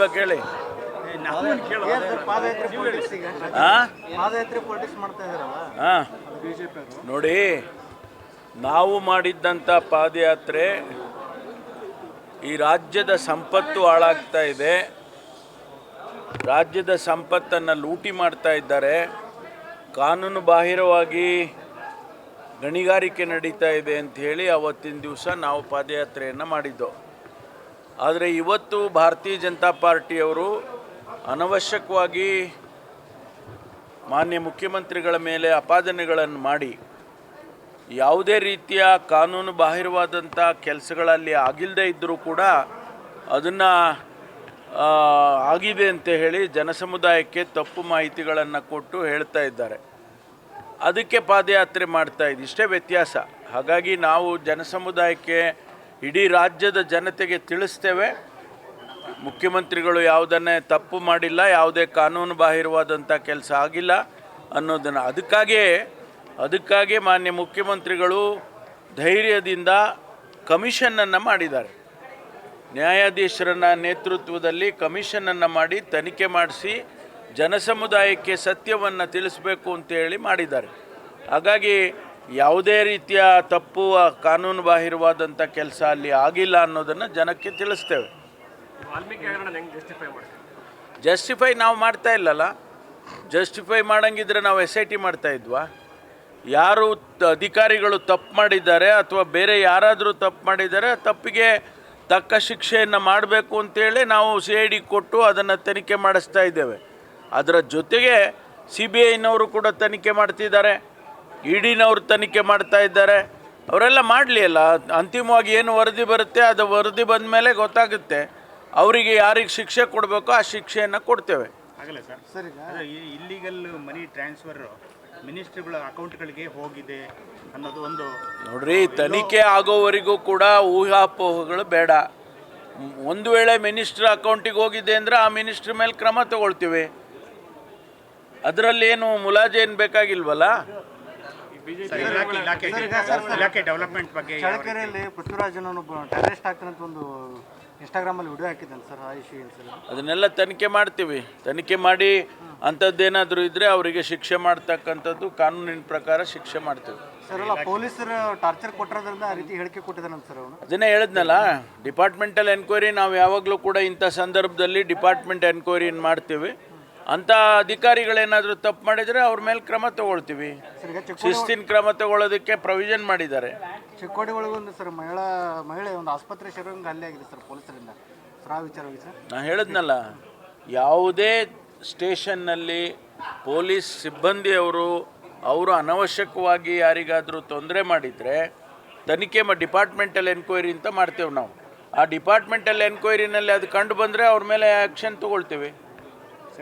ಹೇಳ್ಬೇಕು ಹೇಳಿ ಏನ್ ಸರ್ ಪಾದಯಾತ್ರೆ ಪೊಲಿಟಿಕ್ಸ್ ಆ? ಪಾದಯಾತ್ರೆ ಪೊಲಿಟಿಕ್ಸ್ ಮಾಡ್ತಾ ಇದಾರಲ್ಲ? ಆ ಬಿಜೆಪಿ ನೋಡಿ ನಾವು ಮಾಡಿದ್ದಂಥ ಪಾದಯಾತ್ರೆ ಈ ರಾಜ್ಯದ ಸಂಪತ್ತು ಹಾಳಾಗ್ತಾ ಇದೆ. ರಾಜ್ಯದ ಸಂಪತ್ತನ್ನು ಲೂಟಿ ಮಾಡ್ತಾ ಇದ್ದಾರೆ. ಕಾನೂನು ಬಾಹಿರವಾಗಿ ಗಣಿಗಾರಿಕೆ ನಡೀತಾ ಇದೆ ಅಂತ ಹೇಳಿ ಅವತ್ತಿನ ದಿವಸ ನಾವು ಪಾದಯಾತ್ರೆಯನ್ನು ಮಾಡಿದ್ದು. ಆದರೆ ಇವತ್ತು ಭಾರತೀಯ ಜನತಾ ಪಾರ್ಟಿಯವರು ಅನವಶ್ಯಕವಾಗಿ ಮಾನ್ಯ ಮುಖ್ಯಮಂತ್ರಿಗಳ ಮೇಲೆ ಅಪಾದನೆಗಳನ್ನು ಮಾಡಿ ಯಾವುದೇ ರೀತಿಯ ಕಾನೂನು ಬಾಹಿರವಾದಂಥ ಕೆಲಸಗಳಲ್ಲಿ ಆಗಿಲ್ಲದೆ ಇದ್ದರೂ ಕೂಡ ಅದನ್ನು ಆಗಿದೆ ಅಂತ ಹೇಳಿ ಜನಸಮುದಾಯಕ್ಕೆ ತಪ್ಪು ಮಾಹಿತಿಗಳನ್ನು ಕೊಟ್ಟು ಹೇಳ್ತಾ ಇದ್ದಾರೆ. ಅದಕ್ಕೆ ಪಾದಯಾತ್ರೆ ಮಾಡ್ತಾ ಇದೆ ಇಷ್ಟೇ ವ್ಯತ್ಯಾಸ. ಹಾಗಾಗಿ ನಾವು ಜನಸಮುದಾಯಕ್ಕೆ ಇಡೀ ರಾಜ್ಯದ ಜನತೆಗೆ ತಿಳಿಸ್ತೇವೆ. ಮುಖ್ಯಮಂತ್ರಿಗಳು ಯಾವುದನ್ನೇ ತಪ್ಪು ಮಾಡಿಲ್ಲ, ಯಾವುದೇ ಕಾನೂನು ಬಾಹಿರವಾದಂಥ ಕೆಲಸ ಆಗಿಲ್ಲ ಅನ್ನೋದನ್ನು ಅದಕ್ಕಾಗಿಯೇ ಅದಕ್ಕಾಗಿ ಮಾನ್ಯ ಮುಖ್ಯಮಂತ್ರಿಗಳು ಧೈರ್ಯದಿಂದ ಕಮಿಷನ್ನನ್ನು ಮಾಡಿದ್ದಾರೆ. ನ್ಯಾಯಾಧೀಶರನ್ನ ನೇತೃತ್ವದಲ್ಲಿ ಕಮಿಷನನ್ನು ಮಾಡಿ ತನಿಖೆ ಮಾಡಿಸಿ ಜನಸಮುದಾಯಕ್ಕೆ ಸತ್ಯವನ್ನು ತಿಳಿಸಬೇಕು ಅಂತೇಳಿ ಮಾಡಿದ್ದಾರೆ. ಹಾಗಾಗಿ ಯಾವುದೇ ರೀತಿಯ ತಪ್ಪು ಕಾನೂನು ಬಾಹಿರವಾದಂಥ ಕೆಲಸ ಅಲ್ಲಿ ಆಗಿಲ್ಲ ಅನ್ನೋದನ್ನು ಜನಕ್ಕೆ ತಿಳಿಸ್ತೇವೆ. ಜಸ್ಟಿಫೈ ನಾವು ಮಾಡ್ತಾ ಇಲ್ಲಲ್ಲ. ಜಸ್ಟಿಫೈ ಮಾಡಂಗಿದ್ರೆ ನಾವು ಎಸ್ ಐ ಟಿ ಮಾಡ್ತಾ ಇದ್ವಾ? ಯಾರು ಅಧಿಕಾರಿಗಳು ತಪ್ಪು ಮಾಡಿದ್ದಾರೆ ಅಥವಾ ಬೇರೆ ಯಾರಾದರೂ ತಪ್ಪು ಮಾಡಿದ್ದಾರೆ ತಪ್ಪಿಗೆ ತಕ್ಕ ಶಿಕ್ಷೆಯನ್ನು ಮಾಡಬೇಕು ಅಂತೇಳಿ ನಾವು ಸಿ ಐ ಡಿ ಕೊಟ್ಟು ಅದನ್ನು ತನಿಖೆ ಮಾಡಿಸ್ತಾ ಇದ್ದೇವೆ. ಅದರ ಜೊತೆಗೆ ಸಿ ಬಿ ಐನವರು ಕೂಡ ತನಿಖೆ ಮಾಡ್ತಿದ್ದಾರೆ. ಇ ಡಿನವರು ತನಿಖೆ ಮಾಡ್ತಾ ಇದ್ದಾರೆ. ಅವರೆಲ್ಲ ಮಾಡಲಿ ಅಲ್ಲ. ಅಂತಿಮವಾಗಿ ಏನು ವರದಿ ಬರುತ್ತೆ ಅದು ವರದಿ ಬಂದ ಮೇಲೆ ಗೊತ್ತಾಗುತ್ತೆ. ಅವರಿಗೆ ಯಾರಿಗೆ ಶಿಕ್ಷೆ ಕೊಡಬೇಕೋ ಆ ಶಿಕ್ಷೆಯನ್ನು ಕೊಡ್ತೇವೆ. ಆಗಲ್ಲ ಸರ್. ಇಲ್ಲಿಗಲ್ ಮನಿ ಟ್ರಾನ್ಸ್ಫರ್ ಮಿನಿಸ್ಟ್ರಿಗಳ ಅಕೌಂಟ್ಗಳಿಗೆ ಹೋಗಿದೆ ಅನ್ನೋದು ಒಂದು ನೋಡ್ರಿ ತನಿಖೆ ಆಗೋವರೆಗೂ ಕೂಡ ಊಹಾಪೋಹಗಳು ಬೇಡ. ಒಂದು ವೇಳೆ ಮಿನಿಸ್ಟ್ರ್ ಅಕೌಂಟಿಗೆ ಹೋಗಿದೆ ಅಂದರೆ ಆ ಮಿನಿಸ್ಟ್ರ್ ಮೇಲೆ ಕ್ರಮ ತಗೊಳ್ತೀವಿ. ಅದರಲ್ಲಿ ಏನು ಮುಲಾಜೇನು ಬೇಕಾಗಿಲ್ವಲ್ಲ? ಇಲಾಖೆ ಡೆವಲಪ್ಮೆಂಟ್ ಬಗ್ಗೆ ಚಳಕೆರೆಯಲ್ಲಿ ಪೃಥ್ವಿರಾಜನ ಚಳ್ಳಕೆರೆಯಲ್ಲಿ ಪೃಥ್ವಿರಾಜನನ್ನು ಟೆರರಿಸ್ಟ್ ಆಗ್ತಾನೆ ಅಂತ ಒಂದು ಇನ್ಸ್ಟಾಗ್ರಾಮಲ್ಲಿ ವಿಡಿಯೋ ಹಾಕಿದ್ದಾನೆ ಸರ್ ಆ ಇಶ್ಯೂ ಏನು ಸರ್ ಅದನ್ನೆಲ್ಲ ತನಿಖೆ ಮಾಡ್ತೀವಿ. ತನಿಖೆ ಮಾಡಿ ಅಂಥದ್ದೇನಾದರೂ ಇದ್ರೆ ಅವರಿಗೆ ಶಿಕ್ಷೆ ಮಾಡ್ತಕ್ಕಂಥದ್ದು ಕಾನೂನಿನ ಪ್ರಕಾರ ಶಿಕ್ಷೆ ಮಾಡ್ತೀವಿ. ಸರ್ ಅಲ್ಲ ಪೊಲೀಸರು ಟಾರ್ಚರ್ ಕೊಟ್ಟಿರೋದ್ರಿಂದ ಆ ರೀತಿ ಹೇಳಿಕೆ ಕೊಟ್ಟಿದ್ದಾರೆ ಸರ್ ಅವನು. ಅದನ್ನೇ ಹೇಳಿದ್ನಲ್ಲ ಡಿಪಾರ್ಟ್ಮೆಂಟಲ್ ಎನ್ಕ್ವೈರಿ ನಾವು ಯಾವಾಗಲೂ ಕೂಡ ಇಂಥ ಸಂದರ್ಭದಲ್ಲಿ ಡಿಪಾರ್ಟ್ಮೆಂಟ್ ಎನ್ಕ್ವೈರಿನ ಮಾಡ್ತೀವಿ. ಅಂಥ ಅಧಿಕಾರಿಗಳೇನಾದರೂ ತಪ್ಪು ಮಾಡಿದರೆ ಅವ್ರ ಮೇಲೆ ಕ್ರಮ ತಗೊಳ್ತೀವಿ. ಸರ್ ಈಗ ಚಿಕ್ಕ ಶಿಸ್ತಿನ ಕ್ರಮ ತಗೊಳ್ಳೋದಕ್ಕೆ ಪ್ರೊವಿಷನ್ ಮಾಡಿದ್ದಾರೆ. ಚಿಕ್ಕೋಡಿ ಒಳಗೆ ಒಂದು ಸರ್ ಮಹಿಳಾ ಮಹಿಳೆ ಒಂದು ಆಸ್ಪತ್ರೆ ಸೇರುವಂಗೆ ಹಲ್ಲೆ ಆಗಿದೆ ಸರ್ ಪೊಲೀಸರಿಂದ. ಸರ್ ಆ ವಿಚಾರವಾಗಿ ಸರ್. ನಾನು ಹೇಳಿದ್ನಲ್ಲ ಯಾವುದೇ ಸ್ಟೇಷನ್ನಲ್ಲಿ ಪೊಲೀಸ್ ಸಿಬ್ಬಂದಿಯವರು ಅವರು ಅನವಶ್ಯಕವಾಗಿ ಯಾರಿಗಾದರೂ ತೊಂದರೆ ಮಾಡಿದರೆ ತನಿಖೆ ಮಾಡಿ ಡಿಪಾರ್ಟ್ಮೆಂಟಲ್ ಎನ್ಕ್ವೈರಿ ಅಂತ ಮಾಡ್ತೇವೆ ನಾವು. ಆ ಡಿಪಾರ್ಟ್ಮೆಂಟಲ್ ಎನ್ಕ್ವೈರಿನಲ್ಲಿ ಅದು ಕಂಡು ಬಂದರೆ ಅವ್ರ ಮೇಲೆ ಆ್ಯಕ್ಷನ್ ತಗೊಳ್ತೀವಿ.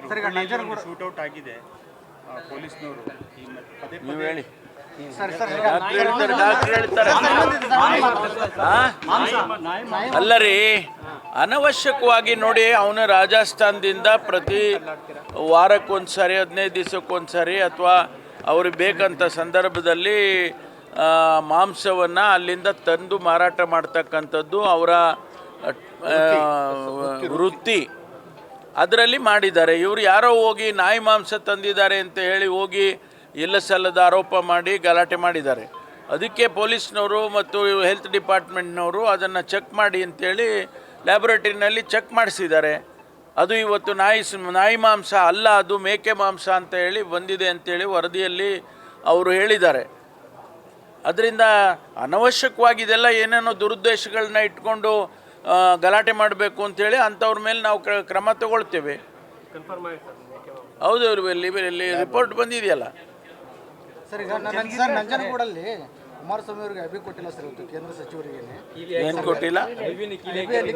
ಒಂದು ಆಗಿದೆ. ಪೊಲೀಸ್ನವರು. ಪದೇ ನೀವು ಪದೇ ಹೇಳಿ. ಸರ್ ಸರ್ ಈಗ ಡಾಕ್ಟ್ರ್ ಹೇಳ್ತಾರೆ? ಡಾಕ್ಟ್ರ್ ಅಲ್ಲ ರೀ ಅನವಶ್ಯಕವಾಗಿ ನೋಡಿ ಅವನು ರಾಜಸ್ಥಾನದಿಂದ ಪ್ರತಿ ವಾರಕ್ಕೊಂದ್ಸರಿ ಹದಿನೈದು ದಿವಸಕ್ಕೊಂದ್ಸರಿ ಅಥವಾ ಅವ್ರಿಗೆ ಬೇಕಂತ ಸಂದರ್ಭದಲ್ಲಿ ಮಾಂಸವನ್ನು ಅಲ್ಲಿಂದ ತಂದು ಮಾರಾಟ ಮಾಡ್ತಕ್ಕಂಥದ್ದು ಅವರ ವೃತ್ತಿ. ಅದರಲ್ಲಿ ಮಾಡಿದ್ದಾರೆ. ಇವರು ಯಾರೋ ಹೋಗಿ ನಾಯಿ ಮಾಂಸ ತಂದಿದ್ದಾರೆ ಅಂತ ಹೇಳಿ ಹೋಗಿ ಇಲ್ಲ ಸಲ್ಲದ ಆರೋಪ ಮಾಡಿ ಗಲಾಟೆ ಮಾಡಿದ್ದಾರೆ. ಅದಕ್ಕೆ ಪೊಲೀಸ್ನವರು ಮತ್ತು ಹೆಲ್ತ್ ಡಿಪಾರ್ಟ್ಮೆಂಟ್ನವರು ಅದನ್ನು ಚೆಕ್ ಮಾಡಿ ಅಂತೇಳಿ ಲ್ಯಾಬೊರೇಟರಿನಲ್ಲಿ ಚೆಕ್ ಮಾಡಿಸಿದ್ದಾರೆ. ಅದು ಇವತ್ತು ನಾಯಿ ನಾಯಿ ಮಾಂಸ ಅಲ್ಲ, ಅದು ಮೇಕೆ ಮಾಂಸ ಅಂತ ಹೇಳಿ ಬಂದಿದೆ ಅಂತೇಳಿ ವರದಿಯಲ್ಲಿ ಅವರು ಹೇಳಿದ್ದಾರೆ. ಅದರಿಂದ ಅನವಶ್ಯಕವಾಗಿ ಇದೆಲ್ಲ ಏನೇನೋ ದುರುದ್ದೇಶಗಳನ್ನ ಇಟ್ಕೊಂಡು ಗಲಾಟೆ ಮಾಡಬೇಕು ಅಂತೇಳಿ ಅಂಥವ್ರ ಮೇಲೆ ನಾವು ಕ್ರ- ಕ್ರಮ ತಗೊಳ್ತೇವೆ. ಹೌದು ಇವ್ರು ಇಲ್ಲಿ ಇಲ್ಲಿ ರಿಪೋರ್ಟ್ ಬಂದಿದೆಯಲ್ಲ. ಸರ್ ಈಗ ಸರ್ ನಂಜನಗೂಡಲ್ಲಿ ಕುಮಾರಸ್ವಾಮಿ ಅವರಿಗೆ ಅಭಿ ಕೊಟ್ಟಿಲ್ಲ ಸರ್ ಇವತ್ತು ಕೇಂದ್ರ ಸಚಿವರಿಗೆ. ಏನು ಕೊಟ್ಟಿಲ್ಲ?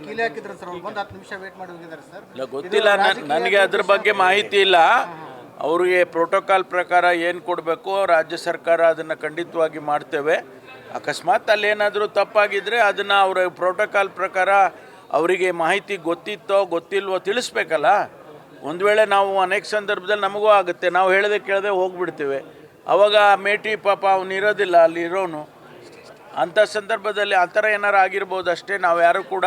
ಕೀಲಿ ಹಾಕಿದ್ರು ಸರ್ ಅವ್ರು ಬಂದು ಹತ್ತು ನಿಮಿಷ ವೇಟ್ ಮಾಡಿ ಹೋಗಿದ್ದಾರೆ ಸರ್. ಇಲ್ಲ ಗೊತ್ತಿಲ್ಲ ನನ್- ನನಗೆ ಅದ್ರ ಬಗ್ಗೆ ಮಾಹಿತಿ ಇಲ್ಲ. ಅವರಿಗೆ ಪ್ರೋಟೋಕಾಲ್ ಪ್ರಕಾರ ಏನು ಕೊಡಬೇಕು ರಾಜ್ಯ ಸರ್ಕಾರ ಅದನ್ನು ಖಂಡಿತವಾಗಿ ಮಾಡ್ತೇವೆ. ಅಕಸ್ಮಾತ್ ಅಲ್ಲೇನಾದರೂ ತಪ್ಪಾಗಿದ್ದರೆ ಅದನ್ನು ಅವರ ಪ್ರೋಟೋಕಾಲ್ ಪ್ರಕಾರ ಅವರಿಗೆ ಮಾಹಿತಿ ಗೊತ್ತಿತ್ತೋ ಗೊತ್ತಿಲ್ವೋ ತಿಳಿಸ್ಬೇಕಲ್ಲ? ಒಂದು ವೇಳೆ ನಾವು ಅನೇಕ ಸಂದರ್ಭದಲ್ಲಿ ನಮಗೂ ಆಗುತ್ತೆ. ನಾವು ಹೇಳದೆ ಕೇಳದೆ ಹೋಗ್ಬಿಡ್ತೀವಿ. ಅವಾಗ ಮೇಟಿ ಪಾಪ ಅವನು ಇರೋದಿಲ್ಲ, ಅಲ್ಲಿ ಇರೋನು. ಅಂಥ ಸಂದರ್ಭದಲ್ಲಿ ಆ ಥರ ಏನಾರು ಆಗಿರ್ಬೋದು ಅಷ್ಟೇ. ನಾವು ಯಾರು ಕೂಡ